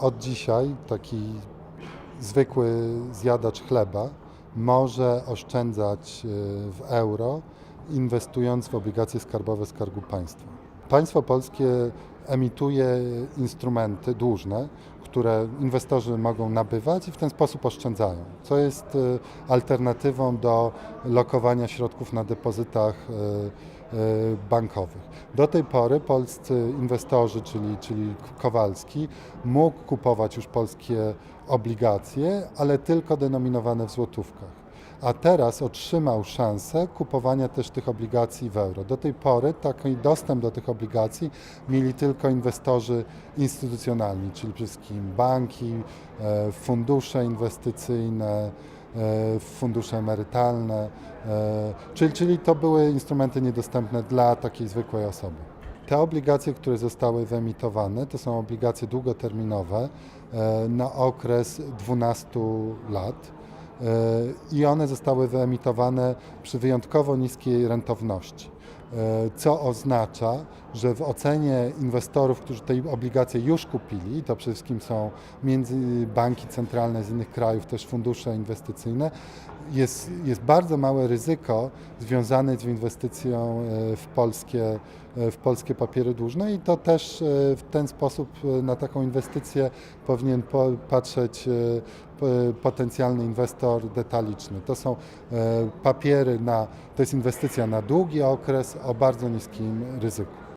Od dzisiaj taki zwykły zjadacz chleba może oszczędzać e, w euro, inwestując w obligacje skarbowe Skarbu Państwa. Państwo polskie emituje instrumenty dłużne, które inwestorzy mogą nabywać i w ten sposób oszczędzają, co jest e, alternatywą do lokowania środków na depozytach e, e, bankowych. Do tej pory polscy inwestorzy, czyli, czyli Kowalski, mógł kupować już polskie obligacje, ale tylko denominowane w złotówkach. A teraz otrzymał szansę kupowania też tych obligacji w euro. Do tej pory taki dostęp do tych obligacji mieli tylko inwestorzy instytucjonalni, czyli przede wszystkim banki, e, fundusze inwestycyjne, e, fundusze emerytalne, e, czyli, czyli to były instrumenty niedostępne dla takiej zwykłej osoby. Te obligacje, które zostały wyemitowane, to są obligacje długoterminowe na okres 12 lat i one zostały wyemitowane przy wyjątkowo niskiej rentowności. E, Co oznacza, że w ocenie inwestorów, którzy te obligacje już kupili, to przede wszystkim są między banki centralne z innych krajów, też fundusze inwestycyjne, jest, jest bardzo małe ryzyko związane z inwestycją e, w polskie, e, w polskie papiery dłużne i to też w ten sposób na taką inwestycję powinien po, patrzeć potencjalny inwestor detaliczny. To są papiery na, to jest inwestycja na długi okres o bardzo niskim ryzyku.